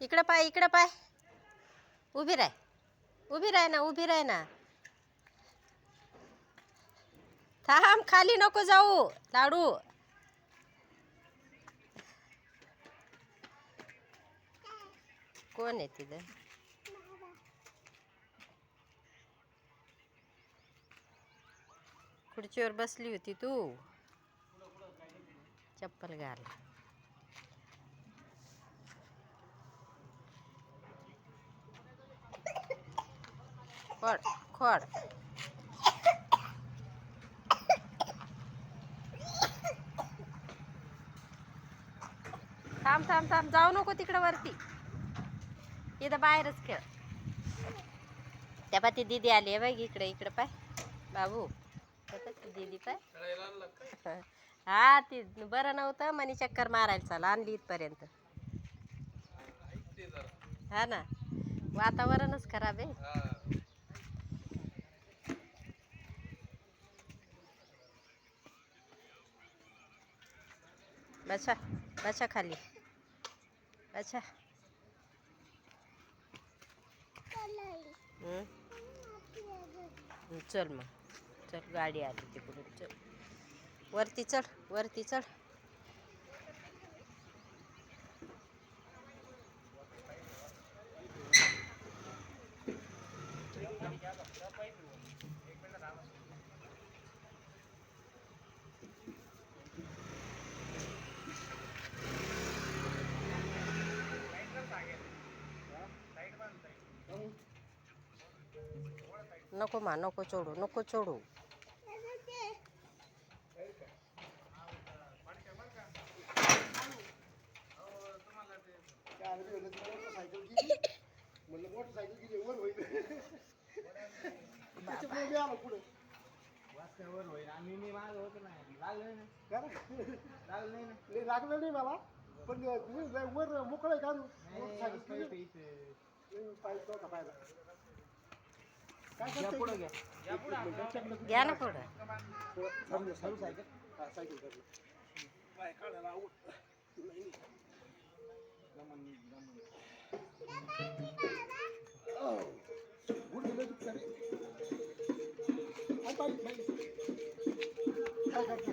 इकडं पाय इकडं पाय. उभी राह उभी राह ना उभी राह ना. थांब खाली नको जाऊ. लाडू. कोण आहे तिथं? खुर्चीवर बसली होती तू. चप्पल घाल. खोड खोड थांब थांब थांब. जाऊ नको तिकडं वरती. इथं बाहेरच खेळ. त्या पाय ती दीदी आली आहे बघ इकडे इकडे पाय. बाबू. दिदी पाय. पाय हा ती बरं नव्हतं. मनी चक्कर मारायला चाल आणली इथपर्यंत. हा ना. वातावरणच खराब आहे. बसा बसा खाली. बसा. चल मग. चल गाडी आली तिकडून. चल. वरती चढ वरती चढ नको मा नको चढू नको चढू म्हणलं मोटरसायकल गेली वर होईल त्याच्यामुळे मी आलो पुढे वाचल्यावर नको मा नको चोडू नको चोडू लागलं नाही लागलं नाही मला पण तुम्ही वर मोकळं आहे काढू मोटरसायकल पाहिजे घ्या? पुढं घ्या एक मिनिट, त्याच्याकडे कुठे घ्या ना पुढं थोडं थांबलं, चालू सायकल हा सायकल काढलं पाय काढायला आवड नाही, नाही. गमन गमन अहो, गुडघे लय दुखतात रे. हाय, बाई, बाई. काय करते?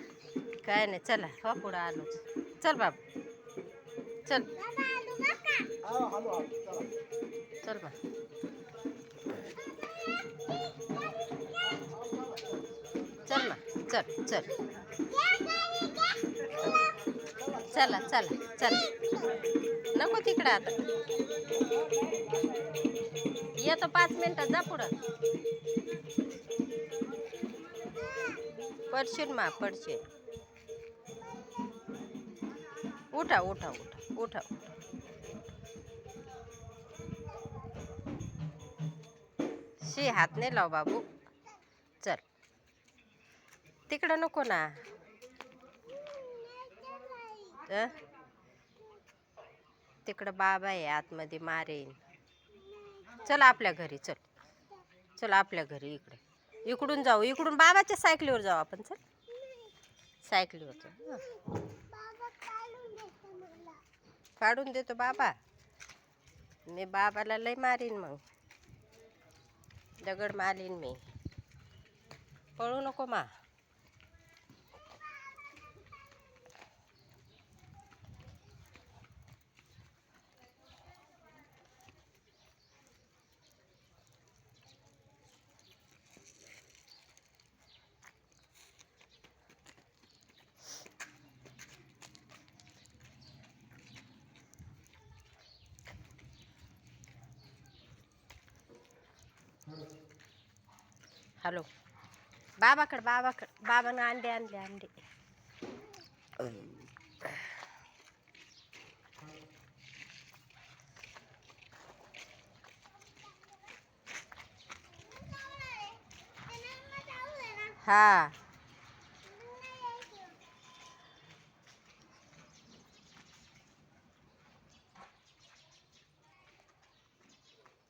काय नाही चला हो पुढं आलो चल बाबू चल हा, हॅलो हॅलो चला चल बा चल चल. चला चला चला. नको तिकडं आता. येतो पाच मिनिटात जा पुढं. पडशील मा पडशील. उठा उठा उठा उठा उठा. शी हात नाही लाव बाबू. तिकडं नको ना. तिकडं बाबा आहे आतमध्ये मारेन. चल आपल्या घरी चल. चल आपल्या घरी इकडे. इकडून जाऊ इकडून बाबाच्या सायकलीवर जाऊ आपण चल. सायकलीवर जाऊ काढून देतो बाबा. मी बाबाला लय मारीन मग. दगड मारीन मी. पळू नको मा. हॅलो. बाबाकडे बाबाकडे. बाबानं अंडे आणले अंडे. हा.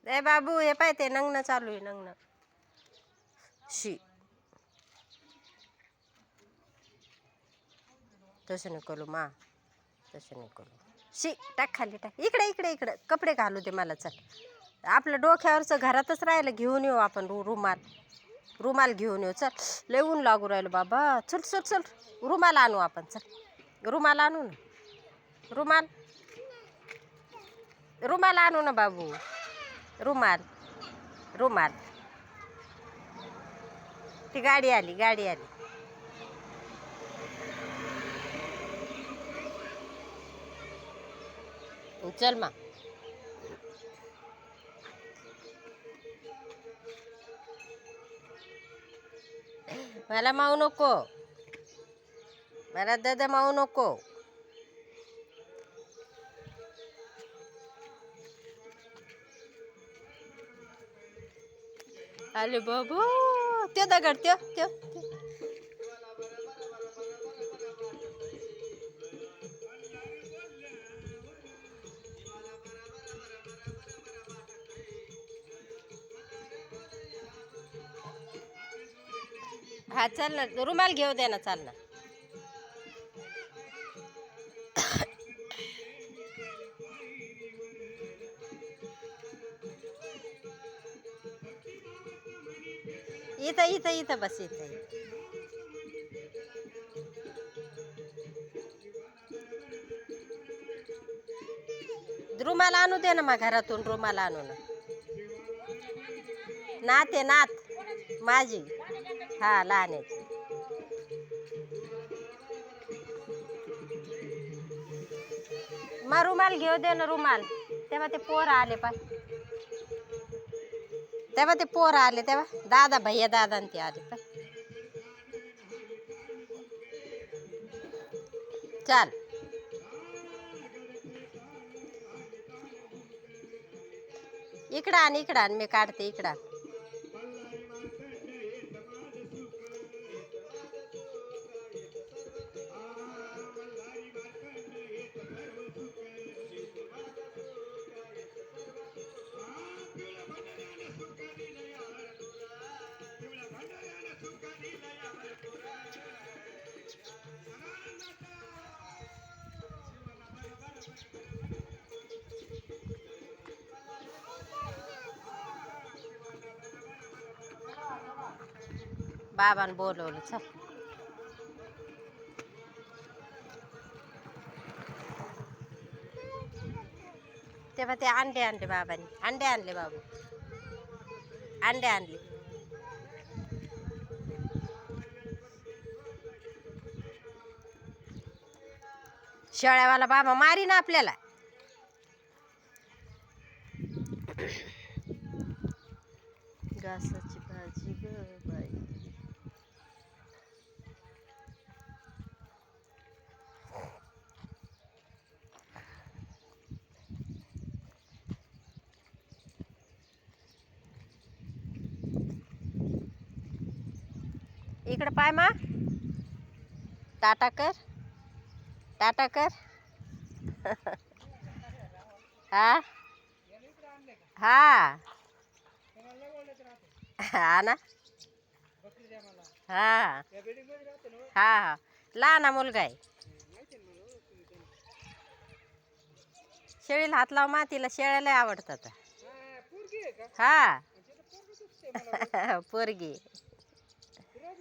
ए बाबू हे पाय ते नंगणं चालू आहे नंगणं शी तसं नाही करू मा तसं नाही करू शी टाक खाली टाक इकडे इकडे इकडे. कपडे घालू दे मला चल. आपलं डोक्यावरचं घरातच राहिलं घेऊन येऊ आपण रु रुमाल. रुमाल घेऊन येऊ चल. लय ऊन लागू राहिलो बाबा. चल चल चल. रुमाल आणू आपण चल. रुमाल आणू ना. रुमाल. रुमाल आणू ना बाबू. रुमाल. रुमाल. ती गाडी आली गाडी आली. चल मा मला माऊ नको. मला दादा माऊ नको. आले बाबू. त्यो दगड त्यो त्यो हा चाललं रुमाल घेऊ दे ना चालणार इथं इथं इथं बस इथं. रुमाल आणू दे ना मग घरातून रुमाल आणू ना नात आहे नात. माझी. हा लहान आहे. मग रुमाल घेऊ दे ना रुमाल. तेव्हा ते पोर आले पाहिजे तेव्हा ते पोर आले तेव्हा दादा भैया दादा आणि ते आले पण चाल. इकडं आण इकडं आण मी काढते इकडं बाबान बोलवलं चल. तेव्हा ते अंडे आणले बाबांनी. अंडे आणले बाबू. अंडे आणले. शेळ्यावाला बाबा मारी ना आपल्याला. घासाची भाजी ग बाई. इकडं पाय मा. टाटा कर. टाटा कर. हा? हा. हा ना? हा. हा हा. लहान मुलगा आहे. शेळीला हात लाव मातीला शेळ्याला आवडतात. हा. पोरगी.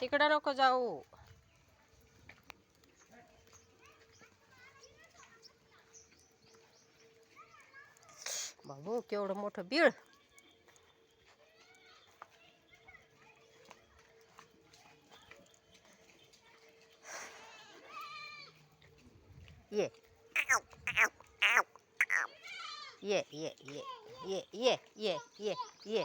तिकडं नको जाऊ बाबू केवढं मोठं बीळ ये ये ये ये ये ये ये ये ये